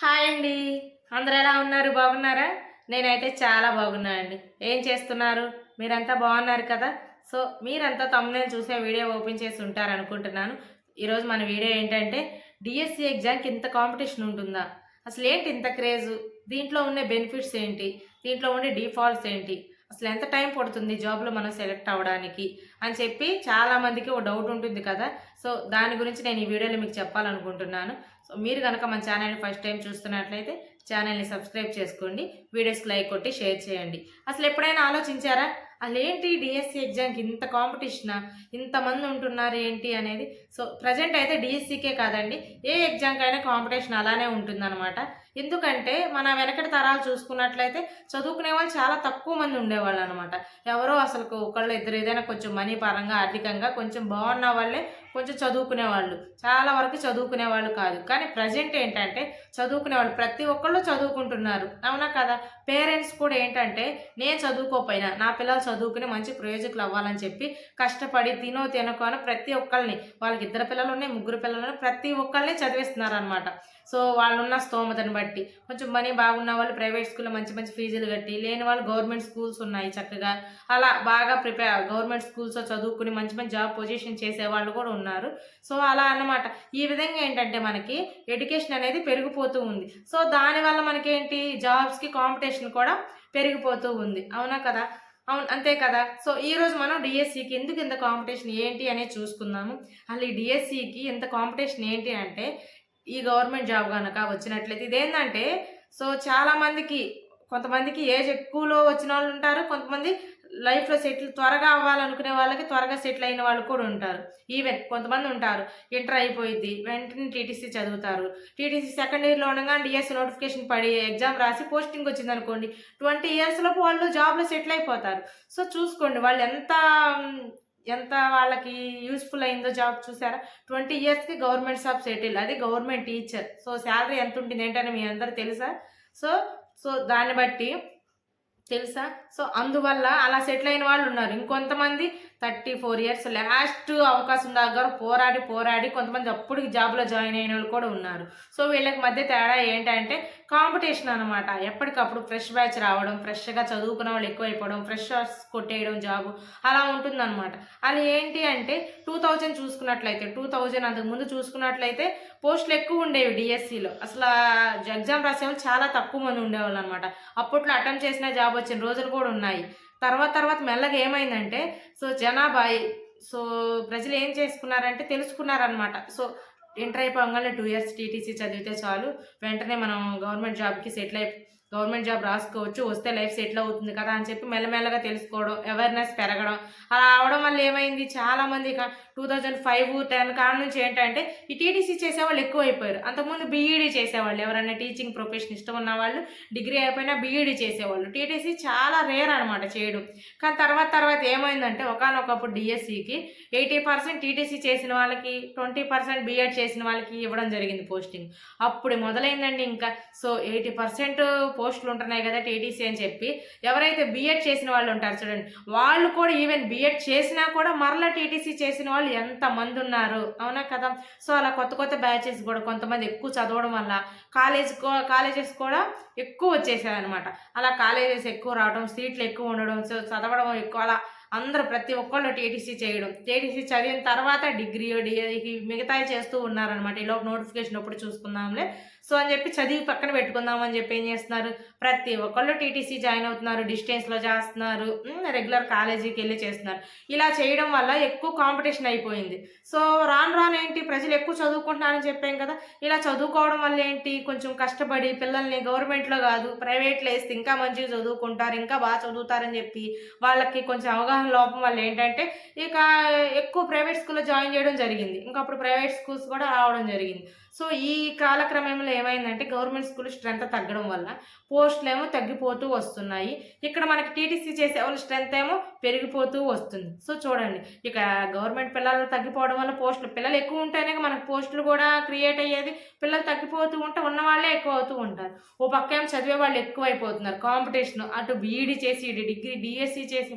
Hi అండి. అందరు ఎలా ఉన్నారు? బాగున్నారా? నేనైతే చాలా బాగున్నానండి. ఏం చేస్తున్నారు? మీరంతా బాగున్నారు కదా? సో మీరంతా తమ్ముని చూసే వీడియో ఓపెన్ చేసి ఉంటారు అనుకుంటున్నాను. ఈరోజు మన వీడియో ఏంటంటే డిఎస్సి ఎగ్జామ్కి ఇంత కాంపిటీషన్ ఉంటుందా? అసలు ఏంటి ఇంత క్రేజు దీంట్లో ఉండే బెనిఫిట్స్ ఏంటి? దీంట్లో ఉండే డిఫాల్ట్స్ ఏంటి? అసలు ఎంత టైం పడుతుంది జాబ్లో మనం సెలెక్ట్ అవ్వడానికి అని చెప్పి చాలా మందికి ఒక డౌట్ ఉంటుంది కదా. సో దాని గురించి నేను ఈ వీడియోలో మీకు చెప్పాలనుకుంటున్నాను. సో మీరు కనుక మన ఛానల్ని ఫస్ట్ టైం చూస్తున్నట్లయితే ఛానల్ని సబ్స్క్రైబ్ చేసుకోండి. వీడియోస్కి లైక్ కొట్టి షేర్ చేయండి. అసలు ఎప్పుడైనా ఆలోచించారా? అసలు ఏంటి డిఎస్సి ఎగ్జామ్కి ఇంత కాంపిటీషనా ఇంతమంది ఉంటున్నారు ఏంటి అనేది? సో ప్రజెంట్ అయితే డిఎస్సికే కాదండి. ఏ ఎగ్జామ్కైనా కాంపిటీషన్ అలానే ఉంటుందన్నమాట. ఎందుకంటే మన వెనకటి తరాలు చూసుకున్నట్లయితే చదువుకునే వాళ్ళు చాలా తక్కువ మంది ఉండేవాళ్ళు అనమాట ఎవరో అసలు ఒకళ్ళు ఇద్దరు ఏదైనా కొంచెం మనీ పరంగా ఆర్థికంగా కొంచెం బాగున్న వాళ్ళే కొంచెం చదువుకునే వాళ్ళు చాలా వరకు చదువుకునే వాళ్ళు కాదు. కానీ ప్రజెంట్ ఏంటంటే చదువుకునే వాళ్ళు ప్రతి ఒక్కళ్ళు చదువుకుంటున్నారు. అవునా కదా? పేరెంట్స్ కూడా ఏంటంటే నేను చదువుకోపోయినా నా పిల్లలు చదువుకుని మంచి ప్రయోజకులు అవ్వాలని చెప్పి కష్టపడి తినో తినకో అని ప్రతి ఒక్కళ్ళని వాళ్ళకి ఇద్దరు పిల్లలు ఉన్నాయి ముగ్గురు పిల్లలు ఉన్నాయి ప్రతి ఒక్కళ్ళని చదివిస్తున్నారు అనమాట సో వాళ్ళున్న స్తోమతను బట్టి కొంచెం మనీ బాగున్న వాళ్ళు ప్రైవేట్ స్కూల్లో మంచి మంచి ఫీజులు కట్టి లేని వాళ్ళు గవర్నమెంట్ స్కూల్స్ ఉన్నాయి చక్కగా. అలా బాగా ప్రిపేర్ గవర్నమెంట్ స్కూల్స్లో చదువుకుని మంచి మంచి జాబ్ పొజిషన్ చేసే వాళ్ళు కూడా ఉన్నారు. ఉన్నారు సో అలా అన్నమాట. ఈ విధంగా ఏంటంటే మనకి ఎడ్యుకేషన్ అనేది పెరిగిపోతూ ఉంది. సో దానివల్ల మనకేంటి? జాబ్స్కి కాంపిటీషన్ కూడా పెరిగిపోతూ ఉంది. అవునా కదా? అవును అంతే కదా? సో ఈరోజు మనం డిఎస్సికి ఎందుకు ఇంత కాంపిటీషన్ ఏంటి అనేది చూసుకుందాము. అసలు ఈ డిఎస్సికి ఇంత కాంపిటీషన్ ఏంటి అంటే ఈ గవర్నమెంట్ జాబ్ కనుక వచ్చినట్లయితే ఇదేంటంటే సో చాలామందికి కొంతమందికి ఏజ్ ఎక్కువలో వచ్చిన వాళ్ళు ఉంటారు కొంతమంది లైఫ్లో సెటిల్ త్వరగా అవ్వాలనుకునే వాళ్ళకి త్వరగా సెటిల్ అయిన వాళ్ళు కూడా ఉంటారు. ఈవెన్ కొంతమంది ఉంటారు. ఇంటర్ అయిపోయింది వెంటనే టీటీసీ చదువుతారు. టీటీసీ సెకండ్ ఇయర్లో ఉండగా డిఎస్ నోటిఫికేషన్ పడి ఎగ్జామ్ రాసి పోస్టింగ్ వచ్చింది అనుకోండి ట్వంటీ ఇయర్స్లోపు వాళ్ళు జాబ్లో సెటిల్ అయిపోతారు. సో చూసుకోండి వాళ్ళు ఎంత ఎంత వాళ్ళకి యూస్ఫుల్ అయిందో జాబ్ చూసారా? ట్వంటీ ఇయర్స్కి గవర్నమెంట్ జాబ్ సెటిల్ అది గవర్నమెంట్ టీచర్ సో శాలరీ ఎంత ఉంటుంది ఏంటని మీ అందరూ తెలుసా? సో సో దాన్ని బట్టి తెలుసా? సో అందువల్ల అలా సెటిల్ అయిన వాళ్ళు ఉన్నారు. ఇంకొంతమంది థర్టీ ఫోర్ ఇయర్స్ లాస్ట్ అవకాశం దగ్గర పోరాడి పోరాడి కొంతమంది అప్పటికి జాబ్లో జాయిన్ అయిన వాళ్ళు కూడా ఉన్నారు. సో వీళ్ళకి మధ్య తేడా ఏంటంటే కాంపిటీషన్ అనమాట ఎప్పటికప్పుడు ఫ్రెష్ బ్యాచ్ రావడం ఫ్రెష్గా చదువుకున్న వాళ్ళు ఎక్కువైపోవడం ఫ్రెష్ కొట్టేయడం జాబ్ అలా ఉంటుందన్నమాట. అది ఏంటి అంటే టూ థౌజండ్ చూసుకున్నట్లయితే టూ థౌజండ్ అంతకు ముందు చూసుకున్నట్లయితే పోస్టులు ఎక్కువ ఉండేవి డిఎస్సిలో. అసలు ఎగ్జామ్ రాసేవాళ్ళు చాలా తక్కువ మంది ఉండేవాళ్ళు అనమాట అప్పట్లో అటెంప్ట్ చేసిన జాబ్ వచ్చిన రోజులు కూడా ఉన్నాయి. తర్వాత తర్వాత మెల్లగా ఏమైందంటే సో జనాభా సో ప్రజలు ఏం చేసుకున్నారంటే తెలుసుకున్నారనమాట సో ఇంటర్ అయిపోగానే టూ ఇయర్స్ టీటీసీ చదివితే చాలు వెంటనే మనం గవర్నమెంట్ జాబ్కి సెటిల్ అయి గవర్నమెంట్ జాబ్ రాసుకోవచ్చు వస్తే లైఫ్ సెటిల్ అవుతుంది కదా అని చెప్పి మెల్లమెల్లగా తెలుసుకోవడం అవేర్నెస్ పెరగడం. అలా అవడం వల్ల ఏమైంది? చాలామంది ఇక టూ థౌజండ్ ఫైవ్ టెన్ కాడ నుంచి ఏంటంటే ఈ టీటీసీ చేసేవాళ్ళు ఎక్కువ అయిపోయారు అంతకుముందు బీఈడీ చేసేవాళ్ళు. ఎవరైనా టీచింగ్ ప్రొఫెషన్ ఇష్టం ఉన్న వాళ్ళు డిగ్రీ అయిపోయినా బీఈడీ చేసేవాళ్ళు. టీటీసీ చాలా రేర్ అనమాట చేయడం. కానీ తర్వాత తర్వాత ఏమైందంటే ఒకనొకప్పుడు డిఎస్సికి ఎయిటీ పర్సెంట్ టీటీసీ చేసిన వాళ్ళకి ట్వంటీ పర్సెంట్ బీఎడ్ చేసిన వాళ్ళకి ఇవ్వడం జరిగింది పోస్టింగ్. అప్పుడు మొదలైందండి ఇంకా. సో ఎయిటీ పర్సెంట్ పోస్టులు ఉంటున్నాయి కదా టీటీసీ అని చెప్పి. ఎవరైతే బీఎడ్ చేసిన వాళ్ళు ఉంటారు చూడండి వాళ్ళు కూడా ఈవెన్ బీఎడ్ చేసినా కూడా మరలా టీటీసీ చేసిన వాళ్ళు ఎంతమంది ఉన్నారు అవునా కదా? సో అలా కొత్త కొత్త బ్యాచెస్ కూడా కొంతమంది ఎక్కువ చదవడం వల్ల కాలేజ్ కాలేజెస్ కూడా ఎక్కువ వచ్చేసాయి అనమాట అలా కాలేజెస్ ఎక్కువ రావడం సీట్లు ఎక్కువ ఉండడం సో చదవడం ఎక్కువ అలా అందరూ ప్రతి ఒక్కళ్ళు టీటీసీ చేయడం. టీటీసీ చదివిన తర్వాత డిగ్రీ డిగ్రీ మిగతాయి చేస్తూ ఉన్నారనమాట ఈలోపు నోటిఫికేషన్ ఎప్పుడు చూసుకుందాంలే. సో అని చెప్పి చదివి పక్కన పెట్టుకుందాం అని చెప్పి ఏం చేస్తున్నారు? ప్రతి ఒక్కళ్ళు టీటీసీ జాయిన్ అవుతున్నారు డిస్టెన్స్లో చేస్తున్నారు రెగ్యులర్ కాలేజీకి వెళ్ళి చేస్తున్నారు. ఇలా చేయడం వల్ల ఎక్కువ కాంపిటీషన్ అయిపోయింది. సో రాను రాను ఏంటి? ప్రజలు ఎక్కువ చదువుకుంటున్నారని చెప్పాం కదా. ఇలా చదువుకోవడం వల్ల ఏంటి? కొంచెం కష్టపడి పిల్లల్ని గవర్నమెంట్లో కాదు ప్రైవేట్లో వేస్తే ఇంకా మంచిగా చదువుకుంటారు ఇంకా బాగా చదువుతారని చెప్పి వాళ్ళకి కొంచెం అవగాహన లోపం వల్ల ఏంటంటే ఇక ఎక్కువ ప్రైవేట్ స్కూల్లో జాయిన్ చేయడం జరిగింది. ఇంకా అప్పుడు ప్రైవేట్ స్కూల్స్ కూడా రావడం జరిగింది. సో ఈ కాలక్రమంలో ఏమైందంటే గవర్నమెంట్ స్కూల్ స్ట్రెంత్ తగ్గడం వల్ల పోస్టులు ఏమో తగ్గిపోతూ వస్తున్నాయి. ఇక్కడ మనకి టీటీసీ చేసే వాళ్ళ స్ట్రెంత్ ఏమో పెరిగిపోతూ వస్తుంది. సో చూడండి ఇక్కడ గవర్నమెంట్ పిల్లలు తగ్గిపోవడం వల్ల పోస్టులు పిల్లలు ఎక్కువ ఉంటేనే మనకు పోస్టులు కూడా క్రియేట్ అయ్యేది. పిల్లలు తగ్గిపోతూ ఉంటే ఉన్న వాళ్ళే ఎక్కువ అవుతూ ఉంటారు. ఓ పక్క ఏమో చదివే వాళ్ళు ఎక్కువైపోతున్నారు. కాంపిటీషన్ అటు బీఈడీ చేసి డిగ్రీ డిఎస్సి చేసి.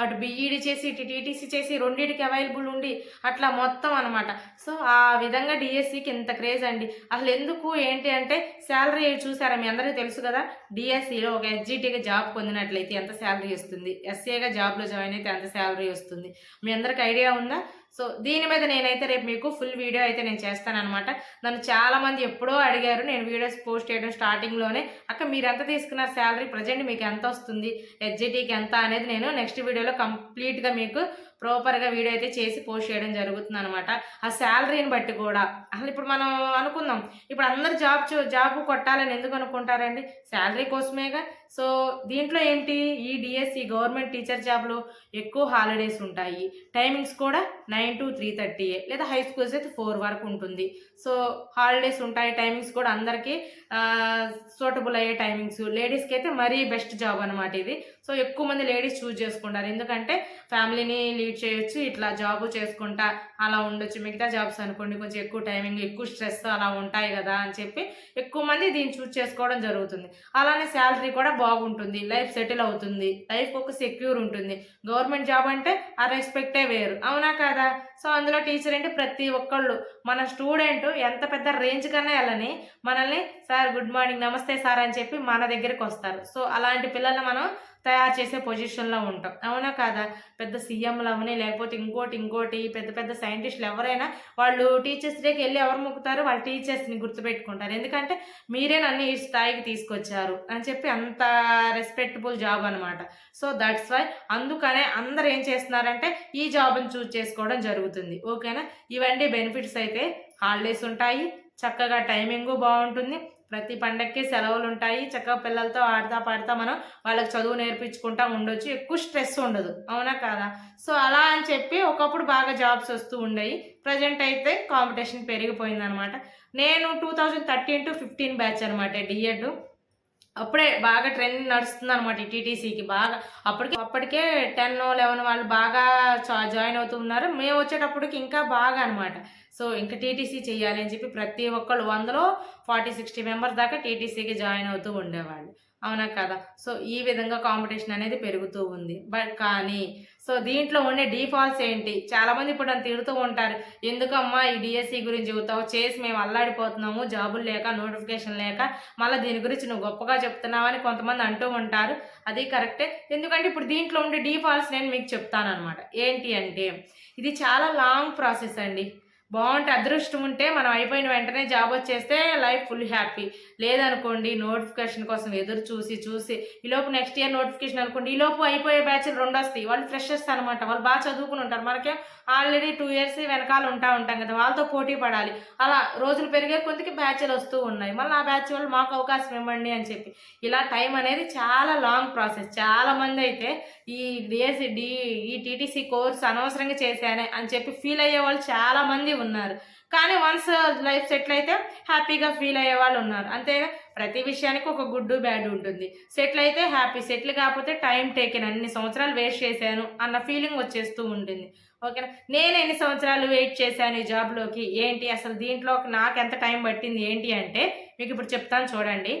అటు బిఈడి చేసి ఇటు టీటీసీ చేసి రెండింటికి అవైలబుల్ ఉండి అట్లా మొత్తం అనమాట సో ఆ విధంగా డిఎస్సికి ఇంత క్రేజ్ అండి. అసలు ఎందుకు ఏంటి అంటే శాలరీ చూసారా? మీ అందరికీ తెలుసు కదా డిఎస్సిలో ఒక ఎస్జిటిగా జాబ్ పొందినట్లయితే ఎంత శాలరీ వస్తుంది? ఎస్ఏగా జాబ్లో జాయిన్ అయితే ఎంత శాలరీ వస్తుంది. మీ అందరికి ఐడియా ఉందా? సో దీని మీద నేనైతే రేపు మీకు ఫుల్ వీడియో అయితే నేను చేస్తానన్నమాట. నన్ను చాలా మంది ఎప్పుడో అడిగారు నేను వీడియోస్ పోస్ట్ చేయడం స్టార్టింగ్లోనే అక్క మీరు ఎంత తీసుకున్నారు శాలరీ ప్రజెంట్ మీకు ఎంత వస్తుంది? హెచ్జిటీకి ఎంత? అనేది నేను నెక్స్ట్ వీడియోలో కంప్లీట్గా మీకు ప్రాపర్గా వీడియో అయితే చేసి పోస్ట్ చేయడం జరుగుతుంది అనమాట ఆ శాలరీని బట్టి కూడా. అసలు ఇప్పుడు మనం అనుకుందాం ఇప్పుడు అందరు జాబ్ చూ- జాబ్ కొట్టాలని ఎందుకు అనుకుంటారండి? శాలరీ కోసమేగా. సో దీంట్లో ఏంటి? ఈ డిఎస్సి గవర్నమెంట్ టీచర్ జాబ్లో ఎక్కువ హాలిడేస్ ఉంటాయి. టైమింగ్స్ కూడా nine nine to three thirty లేదా హై స్కూల్స్ అయితే ఫోర్ వరకు ఉంటుంది. సో హాలిడేస్ ఉంటాయి టైమింగ్స్ కూడా అందరికీ సూటబుల్ అయ్యే టైమింగ్స్. లేడీస్కి అయితే మరీ బెస్ట్ జాబ్ అనమాట ఇది. సో ఎక్కువ మంది లేడీస్ చూజ్ చేసుకుంటారు. ఎందుకంటే ఫ్యామిలీని లీడ్ చేయొచ్చు ఇట్లా జాబ్ చేసుకుంటా అలా ఉండొచ్చు. మిగతా జాబ్స్ అనుకోండి కొంచెం ఎక్కువ టైమింగ్ ఎక్కువ స్ట్రెస్ అలా ఉంటాయి కదా అని చెప్పి ఎక్కువ మంది దీన్ని చూజ్ చేసుకోవడం జరుగుతుంది. అలానే శాలరీ కూడా బాగుంటుంది. లైఫ్ సెటిల్ అవుతుంది. లైఫ్ ఒక సెక్యూర్ ఉంటుంది. గవర్నమెంట్ జాబ్ అంటే ఆ రెస్పెక్టే వేరు. అవునా కదా? సో అందులో టీచర్ అంటే ప్రతి ఒక్కళ్ళు. మన స్టూడెంట్ ఎంత పెద్ద రేంజ్ కన్నా వెళ్ళని మనల్ని సార్ గుడ్ మార్నింగ్ నమస్తే సార్ అని చెప్పి మన దగ్గరికి వస్తారు. సో అలాంటి పిల్లల్ని మనం తయారు చేసే పొజిషన్లో ఉంటాం. అవునా కాదా? పెద్ద సీఎంలు అవని లేకపోతే ఇంకోటి ఇంకోటి పెద్ద పెద్ద సైంటిస్టులు ఎవరైనా వాళ్ళు టీచర్స్ డేకి వెళ్ళి ఎవరు మొక్కుతారు వాళ్ళ టీచర్స్ని గుర్తుపెట్టుకుంటారు. ఎందుకంటే మీరే నన్ను ఈ స్థాయికి తీసుకొచ్చారు అని చెప్పి అంత రెస్పెక్టబుల్ జాబ్ అనమాట సో దట్స్ వై అందుకనే అందరు ఏం చేస్తున్నారంటే ఈ జాబ్ని చూస్ చేసుకోవడం జరుగుతుంది. ఓకేనా? ఇవన్నీ బెనిఫిట్స్ అయితే. హాలిడేస్ ఉంటాయి. చక్కగా టైమింగ్ బాగుంటుంది. ప్రతి పండక్కి సెలవులు ఉంటాయి చక్కగా పిల్లలతో ఆడతా పాడతా మనం వాళ్ళకి చదువు నేర్పించుకుంటా ఉండొచ్చు. ఎక్కువ స్ట్రెస్ ఉండదు. అవునా కాదా? సో అలా అని చెప్పి ఒకప్పుడు బాగా జాబ్స్ వస్తూ ఉండేవి ప్రజెంట్ అయితే కాంపిటీషన్ పెరిగిపోయింది అనమాట నేను two thousand thirteen to fifteen batch అనమాట డిఎడ్. అప్పుడే బాగా ట్రెండ్ నడుస్తుంది అనమాట టీటీసీకి బాగా అప్పటికి అప్పటికే టెన్ లెవెన్ వాళ్ళు బాగా జాయిన్ అవుతూ ఉన్నారు. మేము వచ్చేటప్పటికి ఇంకా బాగా అనమాట సో ఇంకా టీటీసీ చేయాలి అని చెప్పి ప్రతి ఒక్కళ్ళు వందలో ఫార్టీ సిక్స్టీ మెంబర్స్ దాకా టీటీసీకి జాయిన్ అవుతూ ఉండేవాళ్ళు. అవునా కదా? సో ఈ విధంగా కాంపిటీషన్ అనేది పెరుగుతూ ఉంది. బట్ కానీ సో దీంట్లో ఉండే డీఫాల్ట్స్ ఏంటి? చాలామంది ఇప్పుడు నన్ను తిడుతూ ఉంటారు. ఎందుకమ్మా ఈ డిఎస్సి గురించి చెబుతావు చేసి మేము అల్లాడిపోతున్నాము జాబులు లేక నోటిఫికేషన్ లేక మళ్ళీ దీని గురించి నువ్వు గొప్పగా చెప్తున్నావని కొంతమంది అంటూ ఉంటారు. అది కరెక్టే. ఎందుకంటే ఇప్పుడు దీంట్లో ఉండే డీఫాల్ట్స్ నేను మీకు చెప్తాను అనమాట ఏంటి అంటే ఇది చాలా లాంగ్ ప్రాసెస్ అండి. బాగుంటే అదృష్టం ఉంటే మనం అయిపోయిన వెంటనే జాబ్ వచ్చేస్తే లైఫ్ ఫుల్ హ్యాపీ. లేదనుకోండి నోటిఫికేషన్ కోసం ఎదురు చూసి చూసి ఈలోపు నెక్స్ట్ ఇయర్ నోటిఫికేషన్ అనుకోండి ఈలోపు అయిపోయే బ్యాచ్లు రెండు వస్తాయి. వాళ్ళు ఫ్రెషర్స్ అనమాట వాళ్ళు బాగా చదువుకుని ఉంటారు. మనకే ఆల్రెడీ టూ ఇయర్స్ వెనకాల ఉంటా ఉంటాం కదా వాళ్ళతో పోటీ పడాలి. అలా రోజులు పెరిగే కొద్దికి బ్యాచ్లు వస్తూ ఉన్నాయి. మళ్ళీ ఆ బ్యాచ్ వాళ్ళు మాకు అవకాశం ఇవ్వండి అని చెప్పి. ఇలా టైం అనేది చాలా లాంగ్ ప్రాసెస్. చాలా మంది అయితే ఈ DSC D E TTC course అనవసరంగా చేశానే అని చెప్పి ఫీల్ అయ్యే వాళ్ళు చాలా మంది ఉన్నారు. కానీ వన్స్ లైఫ్ సెటిల్ అయితే హ్యాపీగా ఫీల్ అయ్యే వాళ్ళు ఉన్నారు. అంతేగా ప్రతి విషయానికి ఒక గుడ్ బ్యాడ్ ఉంటుంది. సెటిల్ అయితే హ్యాపీ సెటిల్ కాకపోతే టైం టేకెన్ అన్ని సంవత్సరాలు వేస్ట్ చేశాను అన్న ఫీలింగ్ వచ్చేస్తూ ఉంటుంది. ఓకేనా? నేను ఎన్ని సంవత్సరాలు వెయిట్ చేశాను ఈ జాబ్లోకి ఏంటి? అసలు దీంట్లో నాకు ఎంత టైం పట్టింది? ఏంటి అంటే మీకు ఇప్పుడు చెప్తాను చూడండి.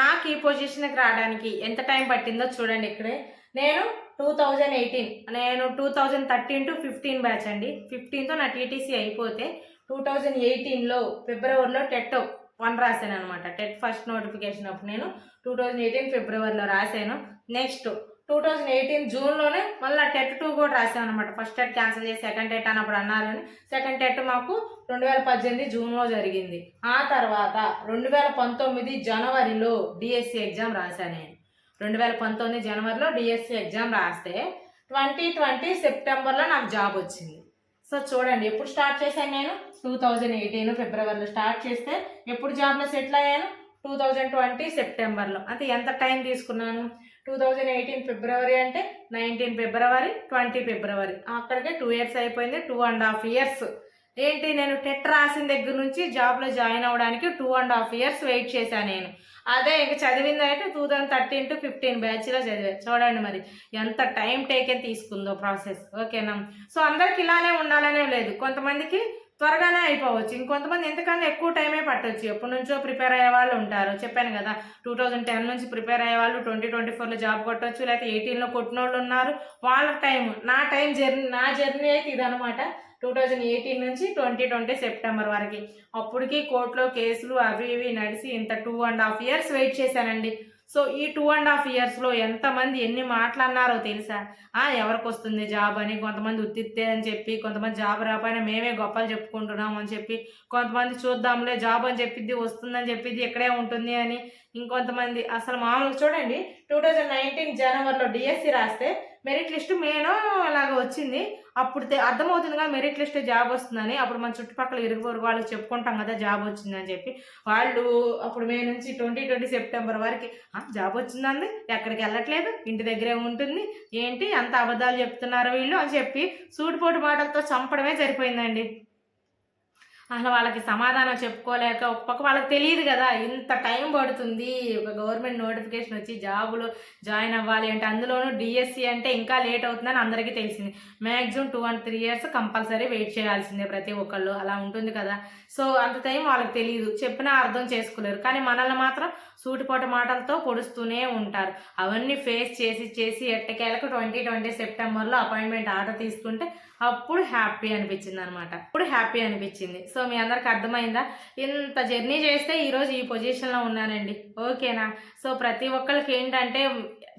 నాకు ఈ పొజిషన్కి రావడానికి ఎంత టైం పట్టిందో చూడండి ఇక్కడే. నేను టూ థౌజండ్ ఎయిటీన్ నేను two thousand thirteen to fifteen batch అండి. ఫిఫ్టీన్తో నా టీటీసీ అయిపోతే టూ థౌజండ్ ఎయిటీన్లో ఫిబ్రవరిలో టెట్ వన్ రాశాను అనమాట టెట్ ఫస్ట్ నోటిఫికేషన్ అప్పుడు నేను టూ థౌజండ్ ఎయిటీన్ ఫిబ్రవరిలో రాశాను. నెక్స్ట్ టూ థౌజండ్ ఎయిటీన్ జూన్లోనే మళ్ళీ టెట్ టూ కూడా రాసాను అనమాట ఫస్ట్ టెట్ క్యాన్సిల్ చేసి సెకండ్ టెట్ అన్నప్పుడు అన్నారు అని సెకండ్ టెట్ మాకు రెండు వేల పద్దెనిమిది జూన్లో జరిగింది. ఆ తర్వాత రెండు వేల పంతొమ్మిది జనవరిలో డిఎస్సి ఎగ్జామ్ రాశాను నేను. రెండు వేల పంతొమ్మిది జనవరిలో డిఎస్సి ఎగ్జామ్ రాస్తే ట్వంటీ ట్వంటీ సెప్టెంబర్లో నాకు జాబ్ వచ్చింది. సో చూడండి ఎప్పుడు స్టార్ట్ చేశాను నేను? టూ థౌజండ్ ఎయిటీన్ ఫిబ్రవరిలో స్టార్ట్ చేస్తే ఎప్పుడు జాబ్లో సెటిల్ అయ్యాను? టూ థౌజండ్ ట్వంటీ సెప్టెంబర్లో. అంటే ఎంత టైం తీసుకున్నాను? టూ థౌజండ్ ఎయిటీన్ ఫిబ్రవరి అంటే నైన్టీన్ ఫిబ్రవరి ట్వంటీ ఫిబ్రవరి. అక్కడికే టూ ఇయర్స్ అయిపోయింది టూ అండ్ హాఫ్ ఇయర్స్. ఏంటి నేను టెట్ రాసిన దగ్గర నుంచి జాబ్లో జాయిన్ అవ్వడానికి two and half years wait చేశాను నేను. అదే ఇంక చదివింది అయితే two thousand thirteen to fifteen బ్యాచ్లో చదివా. చూడండి మరి ఎంత టైం టేకెన్ తీసుకుందో ప్రాసెస్ ఓకేనా సో అందరికి ఇలానే ఉండాలనే లేదు. కొంతమందికి త్వరగానే అయిపోవచ్చు. ఇంకొంతమంది ఎంతకన్నా ఎక్కువ టైమే పట్టవచ్చు ఎప్పటి నుంచో ప్రిపేర్ అయ్యే వాళ్ళు ఉంటారు. చెప్పాను కదా టూ థౌజండ్ టెన్ నుంచి ప్రిపేర్ అయ్యే వాళ్ళు ట్వంటీ ట్వంటీ ఫోర్లో జాబ్ కొట్టవచ్చు లేకపోతే ఎయిటీన్లో కొట్టిన వాళ్ళు ఉన్నారు. వాళ్ళ టైం నా టైం జర్నీ నా జర్నీ అయితే ఇదనమాట టూ థౌజండ్ ఎయిటీన్ నుంచి ట్వంటీ ట్వంటీ సెప్టెంబర్ వరకు. అప్పటికి కోర్టులో కేసులు అవి ఇవి నడిచి ఇంత two and half years wait చేశానండి. సో ఈ టూ అండ్ హాఫ్ ఇయర్స్లో ఎంతమంది ఎన్ని మాటలన్నారో తెలుసా? ఆ ఎవరికి వస్తుంది జాబ్ అని కొంతమంది ఉత్తిత్తే అని చెప్పి కొంతమంది జాబ్ రాకపోయినా మేమే గొప్పలు చెప్పుకుంటున్నాం అని చెప్పి కొంతమంది చూద్దాంలే జాబ్ అని చెప్పిద్ది వస్తుందని చెప్పిద్ది ఇక్కడే ఉంటుంది అని ఇంకొంతమంది. అసలు మామూలుగా చూడండి టూ థౌజండ్ నైన్టీన్ జనవరిలో డిఎస్సి రాస్తే మెరిట్ లిస్ట్ మేనో అలాగ వచ్చింది. అప్పుడు అర్థమవుతుందిగా మెరిట్ లిస్ట్ జాబ్ వస్తుందని. అప్పుడు మన చుట్టుపక్కల ఇరుగు పొరుగు వాళ్ళకి చెప్పుకుంటాం కదా జాబ్ వచ్చిందని చెప్పి. వాళ్ళు అప్పుడు మే నుంచి ట్వంటీ ట్వంటీ సెప్టెంబర్ వరకు జాబ్ వచ్చిందండి. ఎక్కడికి వెళ్ళట్లేదు? ఇంటి దగ్గరే ఉంటుంది. ఏంటి? అంత అబద్ధాలు చెప్తున్నారు వీళ్ళు? అని చెప్పి సూటిపోటు మాటలతో చంపడమే సరిపోయిందండి. అసలు వాళ్ళకి సమాధానం చెప్పుకోలేక ఒక పక్క వాళ్ళకి తెలియదు కదా ఇంత టైం పడుతుంది. ఒక గవర్నమెంట్ నోటిఫికేషన్ వచ్చి జాబులో జాయిన్ అవ్వాలి అంటే అందులోనూ డిఎస్సి అంటే ఇంకా లేట్ అవుతుందని అందరికీ తెలిసింది. Maximum two and three years compulsory wait చేయాల్సిందే ప్రతి ఒక్కళ్ళు. అలా ఉంటుంది కదా. సో అంత టైం వాళ్ళకి తెలియదు చెప్పినా అర్థం చేసుకోలేరు. కానీ మనల్ని మాత్రం సూటిపోట మాటలతో పొడుస్తూనే ఉంటారు. అవన్నీ ఫేస్ చేసి చేసి ఎట్టకేలకు ట్వంటీ ట్వంటీ సెప్టెంబర్లో అపాయింట్మెంట్ ఆర్డర్ తీసుకుంటే అప్పుడు హ్యాపీ అనిపించింది అనమాట అప్పుడు హ్యాపీ అనిపించింది. సో మీ అందరికి అర్థమైందా? ఇంత జర్నీ చేస్తే ఈరోజు ఈ పొజిషన్లో ఉన్నానండి. ఓకేనా? సో ప్రతి ఒక్కరికి ఏంటంటే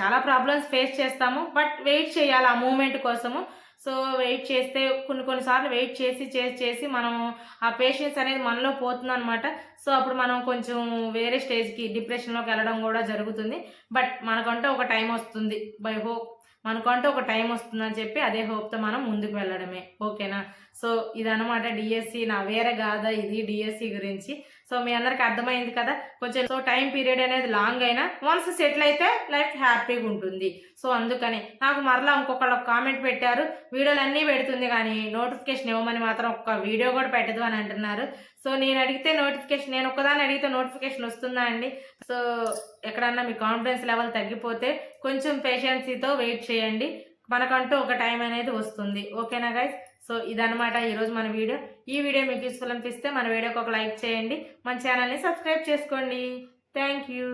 చాలా ప్రాబ్లమ్స్ ఫేస్ చేస్తాము. బట్ వెయిట్ చేయాలి ఆ మూమెంట్ కోసము. సో వెయిట్ చేస్తే కొన్ని కొన్నిసార్లు వెయిట్ చేసి చేసి చేసి మనము ఆ పేషెన్స్ అనేది మనలో పోతుంది అనమాట సో అప్పుడు మనం కొంచెం వేరే స్టేజ్కి డిప్రెషన్లోకి వెళ్ళడం కూడా జరుగుతుంది. బట్ మనకంటే ఒక టైం వస్తుంది. బై హోప్ మనకంటే ఒక టైం వస్తుందని చెప్పి అదే హోప్తో మనం ముందుకు వెళ్ళడమే. ఓకేనా సో ఇదనమాట డిఎస్సి నా వేరే కాదా ఇది డిఎస్సి గురించి. సో మీ అందరికి అర్థమైంది కదా? కొంచెం సో టైం పీరియడ్ అనేది లాంగ్ అయినా వన్స్ సెటిల్ అయితే లైఫ్ హ్యాపీగా ఉంటుంది. సో అందుకని నాకు మరలా ఇంకొకళ్ళు కామెంట్ పెట్టారు. వీడియోలు అన్నీ పెడుతుంది కానీ నోటిఫికేషన్ ఇవ్వమని మాత్రం ఒక్క వీడియో కూడా పెట్టదు అని అంటున్నారు. సో నేను అడిగితే నోటిఫికేషన్ నేను ఒక్కదాన్ని అడిగితే నోటిఫికేషన్ వస్తుందా అండి? సో ఎక్కడన్నా మీ కాన్ఫిడెన్స్ లెవెల్ తగ్గిపోతే కొంచెం పేషెన్సీతో వెయిట్ చేయండి. మనకంటూ ఒక టైం అనేది వస్తుంది. ఓకేనా గైస్ సో ఇదనమాట ఈరోజు మన వీడియో. ఈ వీడియో మీకు యూస్ఫుల్ అనిపిస్తే మన వీడియోకి ఒక లైక్ చేయండి. మన ఛానల్ని సబ్స్క్రైబ్ చేసుకోండి. Thank you.